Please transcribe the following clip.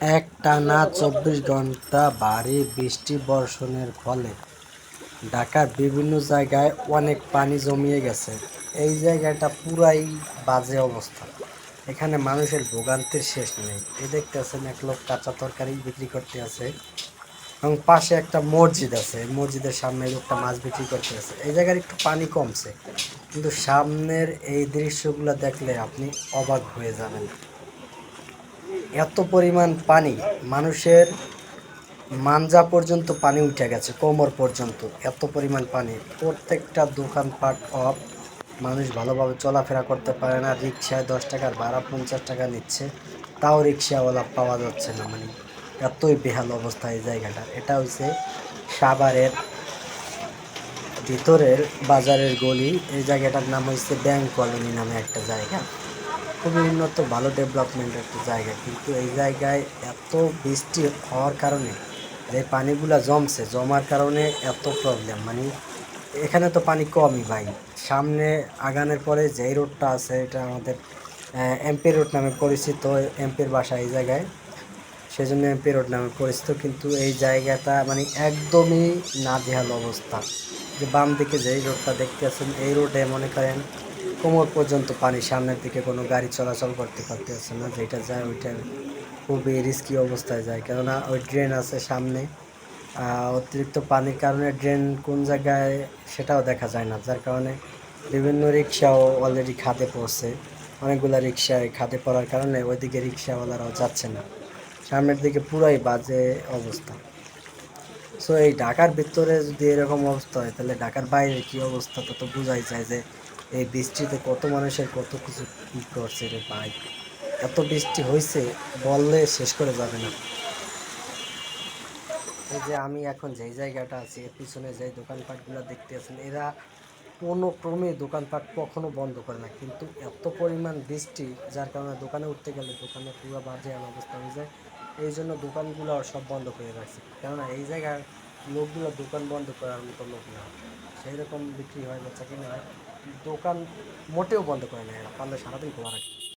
একটানা চব্বিশ ঘণ্টা ভারী বৃষ্টি বর্ষণের ফলে ঢাকার বিভিন্ন জায়গায় অনেক পানি জমিয়ে গেছে। এই জায়গাটা পুরাই বাজে অবস্থা। এখানে মানুষের ভোগান্তির শেষ নেই। এ দেখতেছেন এক লোক কাঁচা তরকারি বিক্রি করতে আছে এবং পাশে একটা মসজিদ আছে। মসজিদের সামনে লোকটা মাছ বিক্রি করতে আছে। এই জায়গার একটু পানি কমছে। কিন্তু সামনের এই দৃশ্যগুলো দেখলে আপনি অবাক হয়ে যাবেন। এত পরিমাণ পানি, মানুষের মানজা পর্যন্ত পানি উঠে গেছে, কোমর পর্যন্ত। এত পরিমাণ পানি। প্রত্যেকটা দোকানপাট অফ, মানুষ ভালোভাবে চলাফেরা করতে পারে না রিক্সায় দশ টাকার ভাড়া, পঞ্চাশ টাকা নিচ্ছে। তাও রিক্সাওয়ালা পাওয়া যাচ্ছে না মানে এতই বেহাল অবস্থা এই জায়গাটা। এটা হচ্ছে সাভারের ভিতরের বাজারের গলি। এই জায়গাটার নাম হচ্ছে ব্যাংক কলোনি নামে একটা জায়গা। খুবই উন্নত, ভালো ডেভেলপমেন্টের একটা জায়গা। কিন্তু এই জায়গায় এত বৃষ্টি হওয়ার কারণে যে পানিগুলা জমছে, জমার কারণে এত প্রবলেম মানে এখানে তো পানি কমই ভাই। সামনে আগানের পরে যেই রোডটা আছে, এটা আমাদের এমপি রোড নামে পরিচিত এমপির বাসা এই জায়গায়। সেজন্য এমপি রোড নামে পরিচিত, কিন্তু এই জায়গাটা মানে একদমই নাজেহাল অবস্থা। যে বাম দিকে যেই রোডটা দেখতে আছেন এই রোডে মনে করেন কোমর পর্যন্ত পানি, সামনের দিকে কোনো গাড়ি চলাচল করতে পারতেছে না, যেটা যায় ওইটা খুবই রিস্কি অবস্থায় যায়। কেননা ওই ড্রেন আছে সামনে অতিরিক্ত পানির কারণে ড্রেন কোন জায়গায় সেটাও দেখা যায় না। যার কারণে বিভিন্ন রিক্সাও অলরেডি খাদে পড়ছে, অনেকগুলা রিক্সায় খাদে পড়ার কারণে ওইদিকে রিক্সাওয়ালারাও যাচ্ছে না। সামনের দিকে পুরাই বাজে অবস্থা। সো এই ঢাকার ভিতরে যদি এরকম অবস্থা হয়, তাহলে ঢাকার বাইরে কী অবস্থা তত বোঝাই যায় যে এই বৃষ্টিতে কত মানুষের কত কিছু কি করছে রে ভাই? এত বৃষ্টি হয়েছে বললে শেষ করে যাবে না। এই যে আমি এখন যেই জায়গাটা আছি, এর পিছনে যে দোকানপাটগুলো দেখতে আছেন, এরা কোনো ক্রমে দোকানপাট কখনো বন্ধ করে না। কিন্তু এত পরিমাণ বৃষ্টি, যার কারণে দোকানে উঠতে গেলে দোকানে পুরো বাজে অবস্থা হয়ে যায়। এই জন্য দোকানগুলো সব বন্ধ করে রাখছে। কেননা এই জায়গার লোকগুলো দোকান বন্ধ করার মতো লোক না। সেই রকম বিক্রি হয় বাচ্চা কিনে হয়। দোকান মোটেও বন্ধ করে না। এরা পারলে সারাদিন খোলা রাখে।